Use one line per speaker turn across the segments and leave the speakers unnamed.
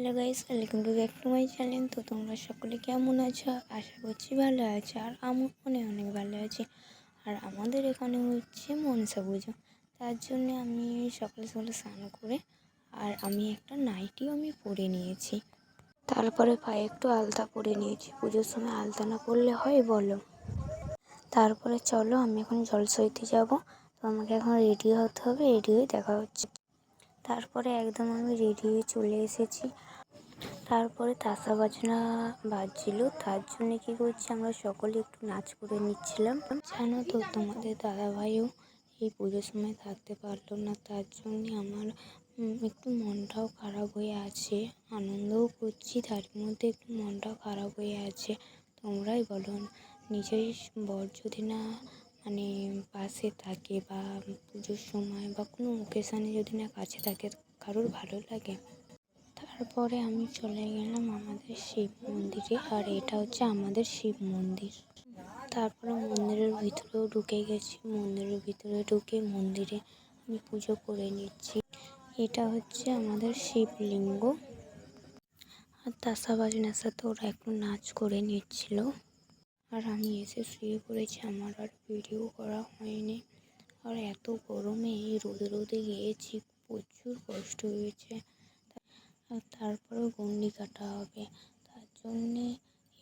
Hello guys, welcome to back to my channel. তো তোমরা সকলে কেমন আছো? আশা করছি ভালো আছো আর আমি অনেক অনেক ভালো আছি। আর আমাদের এখানে হচ্ছে মনসা পুজো। তার জন্য আমি সকালে সকালে স্নান করে আর আমি একটা নাইটিও আমি পরে নিয়েছি। তারপরে পায়ে একটু আলতা পরে নিয়েছি। পুজোর সময় আলতা না পরলে হয় বলো? তারপরে চলো, আমি এখন জল সইতে যাব। তো আমাকে এখন রেডি হতে হবে, রেডি হয়ে দেখা হচ্ছে। তারপরে একদম আমি রেডি হয়ে চলে এসেছি। তারপরে তাসা বাজনা বাজছিল, তার জন্য কী করছি, আমরা সকলে একটু নাচ করে নিচ্ছিলাম। জানো তো, তোমাদের দাদাভাইও এই পুজোর সময় থাকতে পারল না, তার জন্যে আমার একটু মনটাও খারাপ হয়ে আছে, আনন্দও করছি, তার মধ্যে একটু মনটাও খারাপ হয়ে আছে। তোমরাই বলো, নিজের বর যদি না মানে পাশে থাকে বা পুজোর সময় বা কোনো ওকেশানে যদি না কাছে থাকে, কারোর ভালো লাগে। তারপরে আমি চলে গেলাম আমাদের শিব মন্দিরে, আর এটা হচ্ছে আমাদের শিব মন্দির। তারপরে মন্দিরের ভিতরেও ঢুকে গেছি। মন্দিরের ভিতরে ঢুকে মন্দিরে আমি পুজো করে নিচ্ছি। এটা হচ্ছে আমাদের শিবলিঙ্গ। আর তাসা বাজনার সাথে ওরা একটু নাচ করে নিচ্ছিল। আর আমি এসে শুয়ে পড়েছি, আমার আর ভিডিও করা হয়নি। আর এত গরমে এই রোদে রোদে গিয়েছি, প্রচুর কষ্ট হয়েছে। আর তারপরে গন্ডি কাটা হবে। তার জন্যে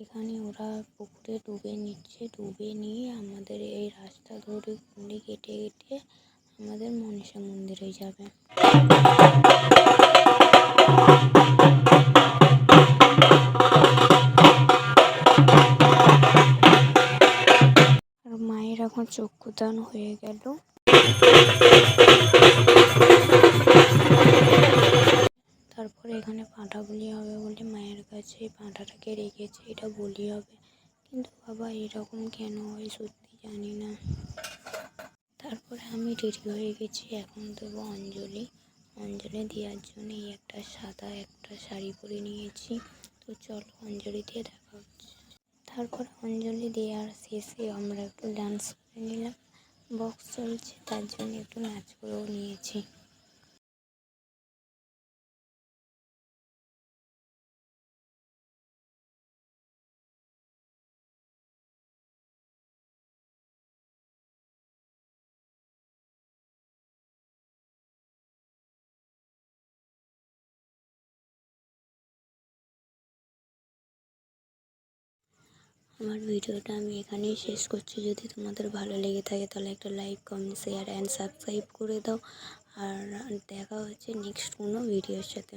এখানে ওরা পুকুরে ডুবে নিচ্ছে, ডুবে নিয়ে আমাদের এই রাস্তা ধরে গন্ডি কেটে কেটে আমাদের মনসা মন্দিরে যাবে। এখন চক্ষুদান হয়ে গেল। তারপরে এখানে পাঁঠা বলি হবে বলে মায়ের কাছে পাঁঠাটাকে রেখেছে, এটা বলি হবে। কিন্তু বাবা এরকম কেন হয় সত্যি জানি না। তারপরে আমি রেডি হয়ে গেছি, এখন দেবো অঞ্জলি। অঞ্জলি দেওয়ার জন্য একটা সাদা একটা শাড়ি পরে নিয়েছি। তো চলো অঞ্জলি দিয়ে দেখা হচ্ছে। তারপর অঞ্জলি দেওয়ার শেষে আমরা একটু ডান্স করে নিলাম। বক্স চলছে, তার জন্য একটু নাচ করেও নিয়েছি। আমার ভিডিওটা আমি এখানেই শেষ করছি। যদি তোমাদের ভালো লেগে থাকে তাহলে একটা like comment share and subscribe করে দাও। আর দেখা হচ্ছে নেক্সট কোনো ভিডিওর সাথে।